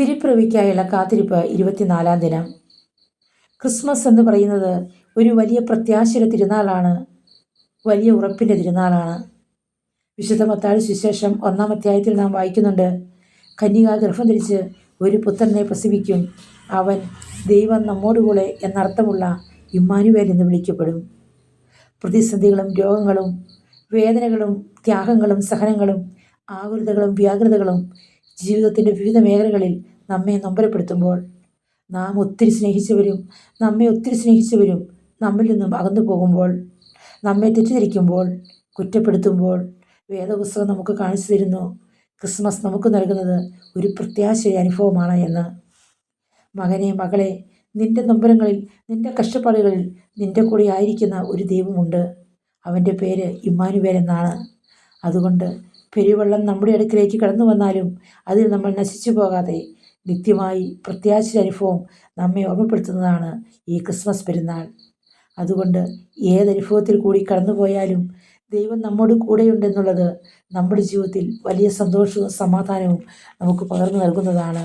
തിരുപ്പിറവിക്കായുള്ള കാത്തിരിപ്പ് ഇരുപത്തിനാലാം ദിനം. ക്രിസ്മസ് എന്ന് പറയുന്നത് ഒരു വലിയ പ്രത്യാശയുടെ തിരുനാളാണ്. വലിയ ഉറപ്പിന്റെ തിരുനാളാണ്. വിശുദ്ധ മത്താഴ് സുശേഷം ഒന്നാം അധ്യായത്തിൽ നാം വായിക്കുന്നുണ്ട്. കന്യക ഗർഭം ധരിച്ച് ഒരു പുത്രനെ പ്രസവിക്കും. അവൻ ദൈവം നമ്മോടുകൂടെ എന്നർത്ഥമുള്ള ഇമ്മാനുവേൽ എന്ന് വിളിക്കപ്പെടും. പ്രതിസന്ധികളും രോഗങ്ങളും വേദനകളും ത്യാഗങ്ങളും സഹനങ്ങളും ആകുലതകളും വ്യാകുലതകളും ജീവിതത്തിന്റെ വിവിധ മേഖലകളിൽ നമ്മെ നൊമ്പരപ്പെടുത്തുമ്പോൾ നാം ഒത്തിരി സ്നേഹിച്ചവരും നമ്മെ ഒത്തിരി സ്നേഹിച്ചവരും നമ്മിൽ നിന്നും അകന്നു പോകുമ്പോൾ നമ്മെ തെറ്റിദ്ധരിക്കുമ്പോൾ കുറ്റപ്പെടുത്തുമ്പോൾ വേദപുസ്തകം നമുക്ക് കാണിച്ചു തരുന്നു. ക്രിസ്മസ് നമുക്ക് നൽകുന്നത് ഒരു പ്രത്യാശയ അനുഭവമാണ് എന്ന്. മകനെ മകളെ നിന്റെ നൊമ്പരങ്ങളിൽ നിന്റെ കഷ്ടപ്പാടുകളിൽ നിന്റെ കൂടെ ആയിരിക്കുന്ന ഒരു ദൈവമുണ്ട്. അവന്റെ പേര് ഇമ്മാനുവേൽ എന്നാണ്. അതുകൊണ്ട് പെരുവെള്ളം നമ്മുടെ അടുക്കിലേക്ക് കടന്നു വന്നാലും അതിൽ നമ്മൾ നശിച്ചു പോകാതെ നിത്യമായി പ്രത്യാശ അനുഭവം നമ്മെ ഓർമ്മപ്പെടുത്തുന്നതാണ് ഈ ക്രിസ്മസ് പെരുന്നാൾ. അതുകൊണ്ട് ഏതനുഭവത്തിൽ കൂടി കടന്നുപോയാലും ദൈവം നമ്മോട് കൂടെയുണ്ടെന്നുള്ളത് നമ്മുടെ ജീവിതത്തിൽ വലിയ സന്തോഷവും സമാധാനവും നമുക്ക് പകർന്നു നൽകുന്നതാണ്.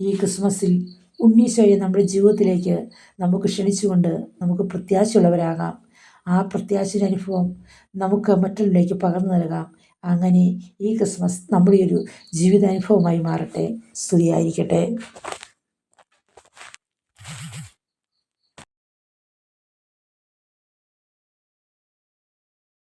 ഈ ക്രിസ്മസിൽ ഉണ്ണീശോയെ നമ്മുടെ ജീവിതത്തിലേക്ക് നമുക്ക് ക്ഷണിച്ചുകൊണ്ട് നമുക്ക് പ്രത്യാശയുള്ളവരാകാം. ആ പ്രത്യാശയുടെ അനുഭവം നമുക്ക് മറ്റുള്ളവരിലേക്ക് പകർന്നു നൽകാം. അങ്ങനെ ഈ ക്രിസ്മസ് നമ്മുടെ ഒരു ജീവിതാനുഭവമായി മാറട്ടെ. സ്തുതിയായിരിക്കട്ടെ.